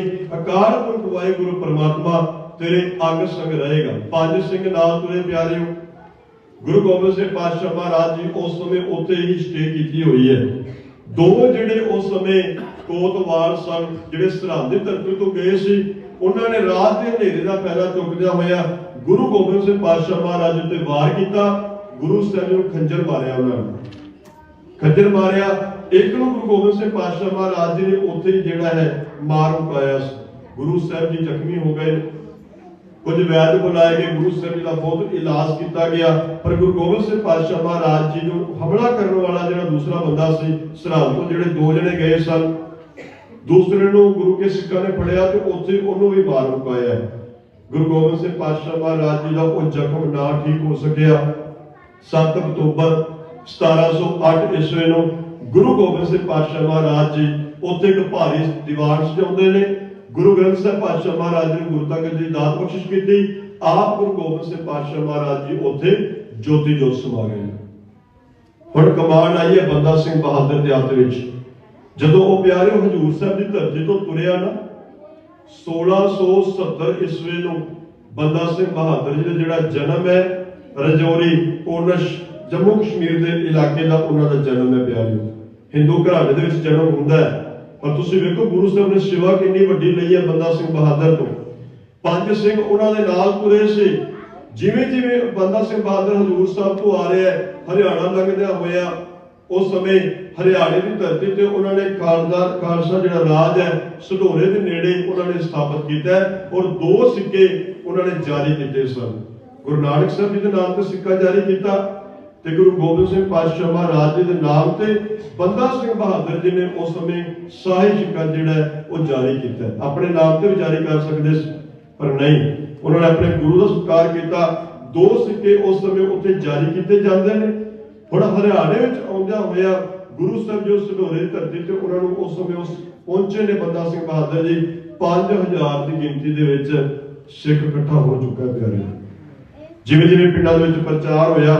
ਅਕਾਲ ਪੁਰਖ ਵਾਹਿਗੁਰੂ ਪ੍ਰਮਾਤਮਾ, ਤੇਰੇ ਅੰਗ ਸੰਗ ਰਹੇਗਾ। ਪੰਜ ਸਿੰਘ ਨਾਲ ਤੁਰੇ ਪਿਆਰਿਓ, ਗੁਰੂ ਗੋਬਿੰਦ ਸਿੰਘ ਪਾਤਸ਼ਾਹ ਮਹਾਰਾਜ ਜੀ ਉਸ ਸਮੇਂ ਉੱਥੇ ਹੀ ਸਟੇ ਕੀਤੀ ਹੋਈ ਹੈ। ਦੋ ਜਿਹੜੇ ਉਸ ਸਮੇਂ ਕੋਤਵਾਲ ਸਨ, ਜਿਹੜੇ ਸਰਹੰਦ ਦੀ ਧਰਤੀ ਤੋਂ ਗਏ ਸੀ, ਉਹਨਾਂ ਨੇ ਰਾਤ ਦੇ ਹਨੇਰੇ ਦਾ ਫਾਇਦਾ ਚੁੱਕਦਿਆਂ ਹੋਇਆ ਗੁਰੂ ਗੋਬਿੰਦ ਸਿੰਘ ਪਾਤਸ਼ਾਹ ਮਹਾਰਾਜ ਉੱਤੇ ਵਾਰ ਕੀਤਾ। ਗੁਰੂ ਸਾਹਿਬ ਨੂੰ ਖੰਜਰ ਮਾਰਿਆ ਉਹਨਾਂ ਨੇ। ਖੱਜਰ ਮਾਰਿਆ ਇੱਕ ਨੂੰ ਗੁਰੂ ਗੋਬਿੰਦ ਸਿੰਘ ਪਾਤਸ਼ਾਹ ਮਹਾਰਾਜ ਜੀ ਨੇ ਉੱਥੇ ਹੀ ਜਿਹੜਾ ਹੈ ਮਾਰ ਮੁਕਾਇਆ ਸੀ। ਗੁਰੂ ਸਾਹਿਬ ਜੀ ਜ਼ਖਮੀ ਹੋ ਗਏ। ਕੁਝ ਵੈਦ ਬੁਲਾਏ ਗਏ। ਗੁਰੂ ਸਾਹਿਬ ਜੀ ਦਾ ਬਹੁਤ ਇਲਾਜ ਕੀਤਾ ਗਿਆ। ਪਰ ਗੁਰੂ ਗੋਬਿੰਦ ਸਿੰਘ ਪਾਤਸ਼ਾਹ ਮਹਾਰਾਜ ਜੀ ਨੂੰ ਹਮਲਾ ਕਰਨ ਵਾਲਾ ਜਿਹੜਾ ਦੂਸਰਾ ਬੰਦਾ ਸੀ ਸਰਹੰਦ ਤੋਂ ਜਿਹੜੇ ਦੋ ਜਣੇ ਗਏ ਸਨ। ਦੂਸਰੇ ਨੂੰ ਗੁਰੂ ਕੇ ਸਿੱਖਾਂ ਨੇ ਫੜਿਆ ਤੇ ਉੱਥੇ ਉਹਨੂੰ ਵੀ ਮਾਰ ਮੁਕਾਇਆ ਗੁਰੂ ਗੋਬਿੰਦ ਸਿੰਘ ਪਾਤਸ਼ਾਹ ਮਹਾਰਾਜ ਜੀ ਦਾ ਉਹ ਜ਼ਖਮ ਨਾ ਠੀਕ ਹੋ ਸਕਿਆ। 7 ਅਕਤੂਬਰ 1708 ਈਸਵੀ ਨੂੰ ਗੁਰੂ ਗੋਬਿੰਦ ਸਿੰਘ ਪਾਤਸ਼ਾਹ ਮਹਾਰਾਜ ਜੀ ਉੱਥੇ ਇੱਕ ਭਾਰੀ ਦੀਵਾਨ ਸਜਾਉਂਦੇ ਨੇ। ਗੁਰੂ ਗ੍ਰੰਥ ਸਾਹਿਬ ਪਾਤਸ਼ਾਹ ਮਹਾਰਾਜ ਜੀ ਗੁਰੂ ਤੱਕ ਦੀ ਦਾਤ ਬਖਸ਼ਿਸ਼ ਕੀਤੀ। ਆਪ ਗੁਰੂ ਗੋਬਿੰਦ ਸਿੰਘ ਪਾਤਸ਼ਾਹ ਮਹਾਰਾਜ ਜੀ ਉੱਥੇ ਜੋਤੀ ਜੋਤ ਸਮਾ ਗਏ ਹੁਣ ਕਮਾਂਡ ਆਈ ਹੈ ਬੰਦਾ ਸਿੰਘ ਬਹਾਦਰ ਦੇ ਹੱਥ ਵਿੱਚ। ਜਦੋਂ ਉਹ ਪਿਆਰੇ ਹਜੂਰ ਸਾਹਿਬ ਦੀ ਧਰਤੀ ਤੋਂ ਤੁਰਿਆ ਨਾ 1670 ਈਸਵੀ ਨੂੰ ਬੰਦਾ ਸਿੰਘ ਬਹਾਦਰ ਜੀ ਦਾ ਜਿਹੜਾ ਜਨਮ ਹੈ, ਰਜੌਰੀ ਕੋਨਸ਼ ਜੰਮੂ ਕਸ਼ਮੀਰ ਦੇ ਇਲਾਕੇ ਦਾ ਉਹਨਾਂ ਦਾ ਜਨਮ ਹੈ ਪਿਆਰਿਓ ਹਿੰਦੂ ਘਰਾਣੇ ਦੇ ਵਿੱਚ ਜਨਮ ਹੁੰਦਾ ਹੈ। ਪਰ ਤੁਸੀਂ ਵੇਖੋ, ਗੁਰੂ ਸਾਹਿਬ ਨੇ ਸੇਵਾ ਕਿੰਨੀ ਵੱਡੀ ਲਈ ਹੈ ਬੰਦਾ ਸਿੰਘ ਬਹਾਦਰ ਤੋਂ। ਪੰਜ ਸਿੰਘ ਉਹਨਾਂ ਦੇ ਨਾਲ ਤੁਰੇ ਸੀ। ਜਿਵੇਂ ਜਿਵੇਂ ਬੰਦਾ ਸਿੰਘ ਬਹਾਦਰ ਹਜੂਰ ਸਾਹਿਬ ਤੋਂ ਆ ਰਿਹਾ ਹੈ, ਹਰਿਆਣਾ ਲੰਘਦਿਆਂ ਹੋਇਆ, ਉਸ ਸਮੇਂ ਹਰਿਆਣੇ ਦੀ ਧਰਤੀ ਤੇ ਉਹਨਾਂ ਨੇ ਖਾਲਸਾ ਖਾਲਸਾ ਜਿਹੜਾ ਰਾਜ ਹੈ, ਸਢੋਰੇ ਦੇ ਨੇੜੇ ਉਹਨਾਂ ਨੇ ਸਥਾਪਿਤ ਕੀਤਾ ਔਰ ਦੋ ਸਿੱਕੇ ਉਹਨਾਂ ਨੇ ਜਾਰੀ ਕੀਤੇ ਸਨ। ਗੁਰੂ ਨਾਨਕ ਸਾਹਿਬ ਜੀ ਦੇ ਨਾਮ ਤੇ ਸਿੱਕਾ ਜਾਰੀ ਕੀਤਾ। ਤੇ ਗੁਰੂ ਗੋਬਿੰਦ ਸਿੰਘ ਪਾਤਸ਼ਾਹ ਮਹਾਰਾਜ ਜੀ ਦੇ ਨਾਮ ਤੇ ਬੰਦਾ ਸਿੰਘ ਬਹਾਦਰ ਜੀ ਨੇ ਉਸ ਸਮੇਂ ਸਾਹੀ ਸਿੱਕਾ ਜਿਹੜਾ ਉਹ ਜਾਰੀ ਕੀਤਾ। ਆਪਣੇ ਨਾਮ ਤੇ ਵੀ ਜਾਰੀ ਕਰ ਸਕਦੇ ਸੀ, ਪਰ ਨਹੀਂ। ਉਹਨਾਂ ਨੇ ਆਪਣੇ ਗੁਰੂ ਦਾ ਸਤਿਕਾਰ ਕੀਤਾ। ਦੋ ਸਿੱਕੇ ਉਸ ਸਮੇਂ ਉੱਥੇ ਜਾਰੀ ਕੀਤੇ ਜਾਂਦੇ ਨੇ। ਹੁਣ ਹਰਿਆਣੇ ਵਿੱਚ ਆਉਂਦਿਆਂ ਹੋਇਆ ਗੁਰੂ ਸਾਹਿਬ ਜੋ ਸਢੋਰੇ ਦੀ ਧਰਤੀ ਤੇ ਉਹਨਾਂ ਨੂੰ ਉਸ ਸਮੇਂ ਉਸ ਪਹੁੰਚੇ ਨੇ ਬੰਦਾ ਸਿੰਘ ਬਹਾਦਰ ਜੀ। 5000 ਦੀ ਗਿਣਤੀ ਦੇ ਵਿੱਚ ਸਿੱਖ ਇਕੱਠਾ ਹੋ ਚੁੱਕਾ ਪਿਆਰੇ ਜਿਵੇਂ ਜਿਵੇਂ ਪਿੰਡਾਂ ਦੇ ਵਿੱਚ ਪ੍ਰਚਾਰ ਹੋਇਆ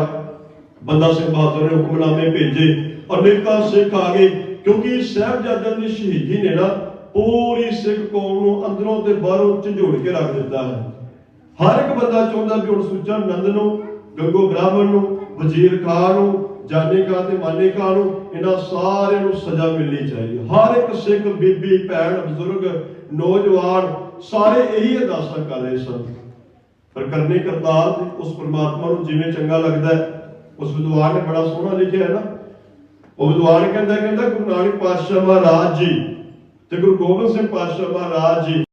ਬੰਦਾ ਸਿੰਘ ਬਹਾਦਰ ਨੇ ਹੁਕਮਨਾਮੇ ਭੇਜੇ ਅਨੇਕਾਂ ਸਿੱਖ ਆ ਗਏ। ਕਿਉਂਕਿ ਸਾਹਿਬਜ਼ਾਦਿਆਂ ਦੀ ਸ਼ਹੀਦੀ ਨੇ ਨਾ ਪੂਰੀ ਸਿੱਖ ਕੌਮ ਨੂੰ ਅੰਦਰੋਂ ਤੇ ਬਾਹਰੋਂ ਝੰਜੋੜ ਕੇ ਰੱਖ ਦਿੱਤਾ ਹੈ। ਹਰ ਇੱਕ ਬੰਦਾ ਚਾਹੁੰਦਾ ਵੀ ਹੁਣ ਸੁੱਚਾ ਨੰਦ ਨੂੰ, ਗੰਗੋ ਬ੍ਰਾਹਮਣ ਨੂੰ, ਵਜ਼ੀਰ ਖਾਨ ਨੂੰ, ਜਾਨੇ ਖਾਨ ਤੇ ਮਾਨੇ ਖਾਨ ਨੂੰ ਇਹਨਾਂ ਸਾਰਿਆਂ ਨੂੰ ਸਜ਼ਾ ਮਿਲਣੀ ਚਾਹੀਦੀ ਹਰ ਇੱਕ ਸਿੱਖ, ਬੀਬੀ, ਭੈਣ, ਬਜ਼ੁਰਗ, ਨੌਜਵਾਨ ਸਾਰੇ ਇਹੀ ਅਰਦਾਸਾਂ ਕਰ ਰਹੇ ਸਨ। ਪਰ ਕਰਨੇ ਕਰਤਾਰ ਉਸ ਪ੍ਰਮਾਤਮਾ ਨੂੰ ਜਿਵੇਂ ਚੰਗਾ ਲੱਗਦਾ ਹੈ ਉਸ ਵਿਦਵਾਨ ਨੇ ਬੜਾ ਸੋਹਣਾ ਲਿਖਿਆ ਹੈ ਨਾ। ਉਹ ਵਿਦਵਾਨ ਕਹਿੰਦਾ ਕਹਿੰਦਾ ਗੁਰੂ ਨਾਨਕ ਪਾਤਸ਼ਾਹ ਮਹਾਰਾਜ ਜੀ ਤੇ ਗੁਰੂ ਗੋਬਿੰਦ ਸਿੰਘ ਪਾਤਸ਼ਾਹ ਮਹਾਰਾਜ ਜੀ